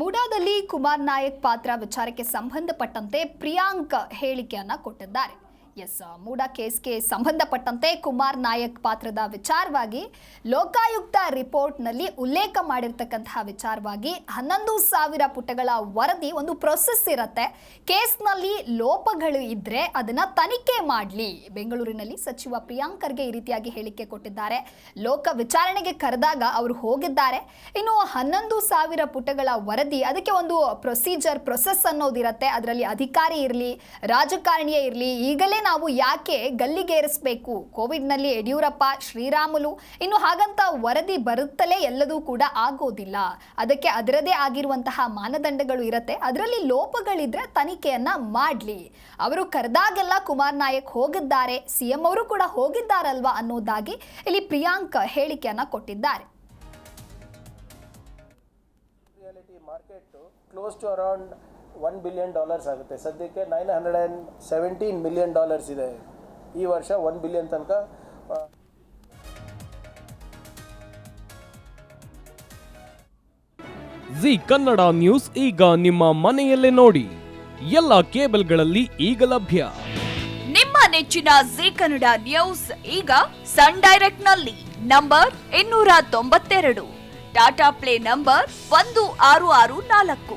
ಮೂಡಾದಲ್ಲಿ ಕುಮಾರ್ ನಾಯಕ್ ಪಾತ್ರ ವಿಚಾರಕ್ಕೆ ಸಂಬಂಧಪಟ್ಟಂತೆ ಪ್ರಿಯಾಂಕ್ ಹೇಳಿಕೆಯನ್ನ ಕೊಟ್ಟಿದ್ದಾರೆ. ಎಸ್ ಮೂಡಾ ಕೇಸ್ಗೆ ಸಂಬಂಧಪಟ್ಟಂತೆ ಕುಮಾರ್ ನಾಯಕ್ ಪಾತ್ರದ ವಿಚಾರವಾಗಿ ಲೋಕಾಯುಕ್ತ ರಿಪೋರ್ಟ್ನಲ್ಲಿ ಉಲ್ಲೇಖ ಮಾಡಿರ್ತಕ್ಕಂತಹ ವಿಚಾರವಾಗಿ ಹನ್ನೊಂದು ಸಾವಿರ ಪುಟಗಳ ವರದಿ ಒಂದು ಪ್ರೊಸೆಸ್ ಇರುತ್ತೆ. ಕೇಸ್ನಲ್ಲಿ ಲೋಪಗಳು ಇದ್ರೆ ಅದನ್ನ ತನಿಖೆ ಮಾಡಲಿ. ಬೆಂಗಳೂರಿನಲ್ಲಿ ಸಚಿವ ಪ್ರಿಯಾಂಕ್ ಖರ್ಗೆ ಈ ರೀತಿಯಾಗಿ ಹೇಳಿಕೆ ಕೊಟ್ಟಿದ್ದಾರೆ. ಲೋಕ ವಿಚಾರಣೆಗೆ ಕರೆದಾಗ ಅವರು ಹೋಗಿದ್ದಾರೆ. ಇನ್ನು ಹನ್ನೊಂದು ಸಾವಿರ ಪುಟಗಳ ವರದಿ ಅದಕ್ಕೆ ಒಂದು ಪ್ರೊಸೀಜರ್ ಪ್ರೊಸೆಸ್ ಅನ್ನೋದಿರುತ್ತೆ. ಅದರಲ್ಲಿ ಅಧಿಕಾರಿ ಇರಲಿ, ರಾಜಕಾರಣಿಯೇ ಇರಲಿ, ಈಗಲೇ ನಾವು ಯಾಕೆ ಗಲ್ಲಿಗೇರಿಸಬೇಕು? ಕೋವಿಡ್ನಲ್ಲಿ ಯಡಿಯೂರಪ್ಪ, ಶ್ರೀರಾಮುಲು, ಇನ್ನು ಹಾಗಂತ ವರದಿ ಬರುತ್ತಲೇ ಎಲ್ಲದೂ ಕೂಡ ಆಗೋದಿಲ್ಲ. ಅದಕ್ಕೆ ಅದರದೇ ಆಗಿರುವಂತಹ ಮಾನದಂಡಗಳು ಇರುತ್ತೆ. ಅದರಲ್ಲಿ ಲೋಪಗಳಿದ್ರೆ ತನಿಖೆಯನ್ನ ಮಾಡಲಿ. ಅವರು ಕರೆದಾಗೆಲ್ಲ ಕುಮಾರ್ ನಾಯಕ್ ಹೋಗಿದ್ದಾರೆ. ಸಿಎಂ ಅವರು ಕೂಡ ಹೋಗಿದ್ದಾರಲ್ವಾ ಅನ್ನೋದಾಗಿ ಇಲ್ಲಿ ಪ್ರಿಯಾಂಕ್ ಹೇಳಿಕೆಯನ್ನ ಕೊಟ್ಟಿದ್ದಾರೆ. Market close to around one billion dollars ಆಗುತ್ತೆ. ಸದ್ಯಕ್ಕೆ nine hundred and seventeen million dollars ಇದೆ. ಈ ವರ್ಷ ಒನ್ ಬಿಲಿಯನ್ ತನಕ ಜಿ ಕನ್ನಡ ನ್ಯೂಸ್ ಈಗ ನಿಮ್ಮ ಮನೆಯಲ್ಲೇ ನೋಡಿ. ಎಲ್ಲ ಕೇಬಲ್ಗಳಲ್ಲಿ ಈಗ ಲಭ್ಯ. ನಿಮ್ಮ ನೆಚ್ಚಿನ ಜಿ ಕನ್ನಡ ನ್ಯೂಸ್ ಈಗ ಸನ್ ಡೈರೆಕ್ಟ್ನಲ್ಲಿ ನಂಬರ್ ಇನ್ನೂರ ತೊಂಬತ್ತೆರಡು. ಟಾಟಾ ಪ್ಲೇ ನಂಬರ್ ಒಂದು ಆರು ಆರು ನಾಲ್ಕು.